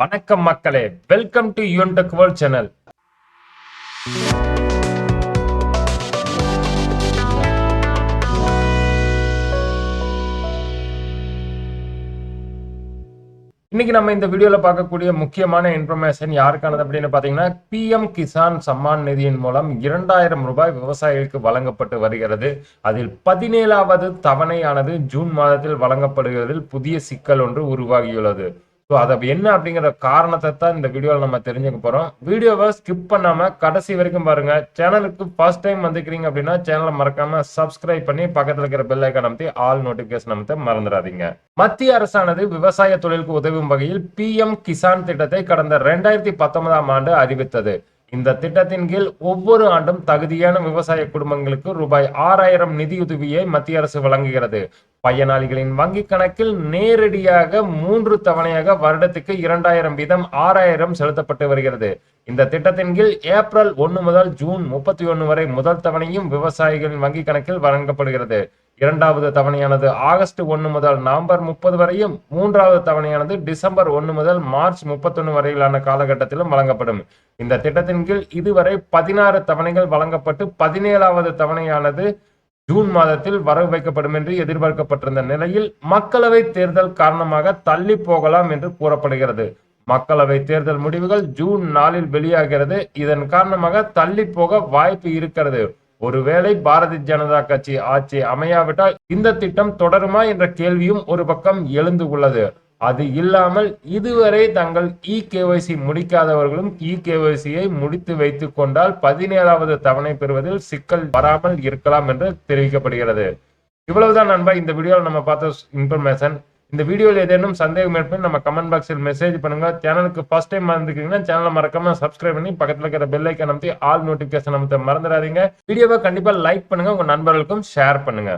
வணக்கம் மக்களே. Welcome to யூன் டெக் வேர்ல்ட் சேனல் இன்னைக்கு நம்ம இந்த வீடியோவில் பார்க்கக்கூடிய முக்கியமான இன்ஃபர்மேஷன் யாருக்கானது அப்படின்னு பார்த்தீங்கன்னா பிஎம் கிசான் சம்மான் நிதியின் மூலம் இரண்டாயிரம் ரூபாய் விவசாயிகளுக்கு வழங்கப்பட்டு வருகிறது. அதில் பதினேழாவது தவணையானது ஜூன் மாதத்தில் வழங்கப்படுகிறதில் புதிய சிக்கல் ஒன்று உருவாகியுள்ளது. ஸோ அது என்ன அப்படிங்கிற காரணத்தை தான் இந்த வீடியோவில் நம்ம தெரிஞ்சுக்க போறோம். வீடியோவை ஸ்கிப் பண்ணாம கடைசி வரைக்கும் பாருங்க. சேனலுக்கு ஃபர்ஸ்ட் டைம் வந்துக்கிறீங்க அப்படின்னா சேனலை மறக்காம சப்ஸ்கிரைப் பண்ணி பக்கத்தில் இருக்கிற பெல் ஐக்கான் அமைத்து ஆல் நோட்டிஃபிகேஷன் அமைத்து மறந்துடாதீங்க. மத்திய அரசானது விவசாய தொழிலுக்கு உதவும் வகையில் பிஎம் கிசான் திட்டத்தை கடந்த ரெண்டாயிரத்தி பத்தொன்பதாம் ஆண்டு அறிவித்தது. இந்த திட்டத்தின் கீழ் ஒவ்வொரு ஆண்டும் தகுதியான விவசாய குடும்பங்களுக்கு ரூபாய் ஆறாயிரம் நிதியுதவியை மத்திய அரசு வழங்குகிறது. பயனாளிகளின் வங்கி கணக்கில் நேரடியாக மூன்று தவணையாக வருடத்துக்கு இரண்டாயிரம் வீதம் ஆறாயிரம் செலுத்தப்பட்டு வருகிறது. இந்த திட்டத்தின் கீழ் ஏப்ரல் ஒன்று முதல் ஜூன் முப்பத்தி ஒன்று வரை முதல் தவணையும் விவசாயிகளின் வங்கி கணக்கில் வழங்கப்படுகிறது. இரண்டாவது தவணையானது ஆகஸ்ட் ஒன்று முதல் நவம்பர் முப்பது வரையும் மூன்றாவது தவணையானது டிசம்பர் ஒன்று முதல் மார்ச் முப்பத்தொன்னு வரையிலான காலகட்டத்திலும் வழங்கப்படும். இந்த திட்டத்தின் கீழ் இதுவரை பதினாறு தவணைகள் வழங்கப்பட்டு பதினேழாவது தவணையானது ஜூன் மாதத்தில் வரவு வைக்கப்படும் என்று எதிர்பார்க்கப்பட்டிருந்த நிலையில் மக்களவை தேர்தல் காரணமாக தள்ளி போகலாம் என்று கூறப்படுகிறது. மக்களவை தேர்தல் முடிவுகள் ஜூன் நாலில் வெளியாகிறது. இதன் காரணமாக தள்ளி போக வாய்ப்பு இருக்கிறது. ஒருவேளை பாரதிய ஜனதா கட்சி ஆட்சி அமையாவிட்டால் இந்த திட்டம் தொடருமா என்ற கேள்வியும் ஒரு பக்கம் எழுந்து உள்ளது. அது இல்லாமல் இதுவரை தங்கள் இ கேஒய்சி முடிக்காதவர்களும் இ கேஒய்சியை முடித்து வைத்துக் கொண்டால் பதினேழாவது தவணை பெறுவதில் சிக்கல் வராமல் இருக்கலாம் என்று தெரிவிக்கப்படுகிறது. இவ்வளவுதான் நண்பா இந்த வீடியோவில் நம்ம பார்த்த இன்ஃபர்மேஷன் இந்த வீடியோவில் ஏதேனும் சந்தேகம் ஏற்படும் நம்ம கமெண்ட் பாக்ஸில் மெசேஜ் பண்ணுங்க. சேனலுக்கு ஃபர்ஸ்ட் டைம் வந்திருக்கீங்கன்னா சேனலை மறக்காம சப்ஸ்கிரைப் பண்ணி பக்கத்தில் இருக்கிற பெல் ஐக்கன் அமைத்து ஆல் நோட்டிஃபிகேஷன் அமைத்த மறந்துடாதீங்க. வீடியோவை கண்டிப்பா லைக் பண்ணுங்க. உங்க நண்பர்களுக்கும் ஷேர் பண்ணுங்க.